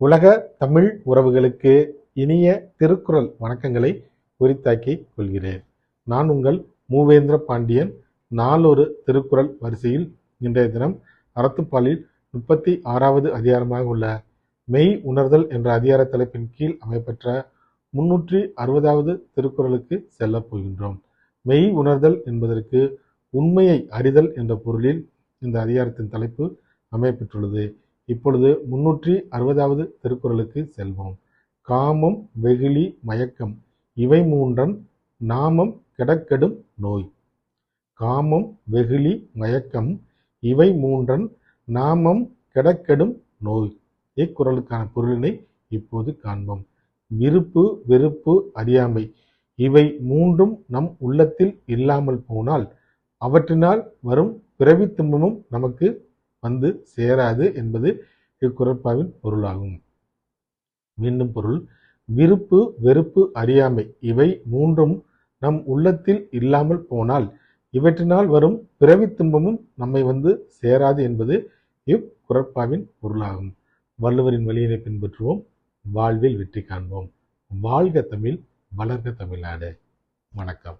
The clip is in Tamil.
உலக தமிழ் உறவுகளுக்கு இனிய திருக்குறள் வணக்கங்களை உரித்தாக்கிக் கொள்கிறேன். நான் உங்கள் மூவேந்திர பாண்டியன். நாளொரு திருக்குறள் வரிசையில் இன்றைய தினம் அறத்துப்பாலில் முப்பத்தி ஆறாவது அதிகாரமாக உள்ள மெய் உணர்தல் என்ற அதிகார தலைப்பின் கீழ் அமைப்பெற்ற முன்னூற்றி அறுபதாவது திருக்குறளுக்கு செல்லப் போகின்றோம். மெய் உணர்தல் என்பதற்கு உண்மையை அறிதல் என்ற பொருளில் இந்த அதிகாரத்தின் தலைப்பு அமையப்பெற்றுள்ளது. இப்பொழுது முன்னூற்றி அறுபதாவது திருக்குறளுக்கு செல்வோம். காமம் வெகுளி மயக்கம் இவை மூன்றன் நாமம் கிடக்கெடும் நோய். காமம் வெகுளி மயக்கம் இவை மூன்றன் நாமம் கிடக்கெடும் நோய். இக்குறளுக்கான பொருளினை இப்போது காண்போம். விருப்பு வெறுப்பு அறியாமை இவை மூன்றும் நம் உள்ளத்தில் இல்லாமல் போனால் அவற்றினால் வரும் பிறவி துன்பமும் நமக்கு வந்து சேராது என்பது இக்குறட்பாவின் பொருளாகும். மீண்டும் பொருள் விருப்பு வெறுப்பு அறியாமை இவை மூன்றும் நம் உள்ளத்தில் இல்லாமல் போனால் இவற்றினால் வரும் பிறவி துன்பமும் நம்மை வந்து சேராது என்பது இக்குறட்பாவின் பொருளாகும். வள்ளுவரின் வழியினை பின்பற்றுவோம். வாழ்வில் வெற்றி காண்போம். வாழ்க தமிழ் வளர்க தமிழ்நாடு. வணக்கம்.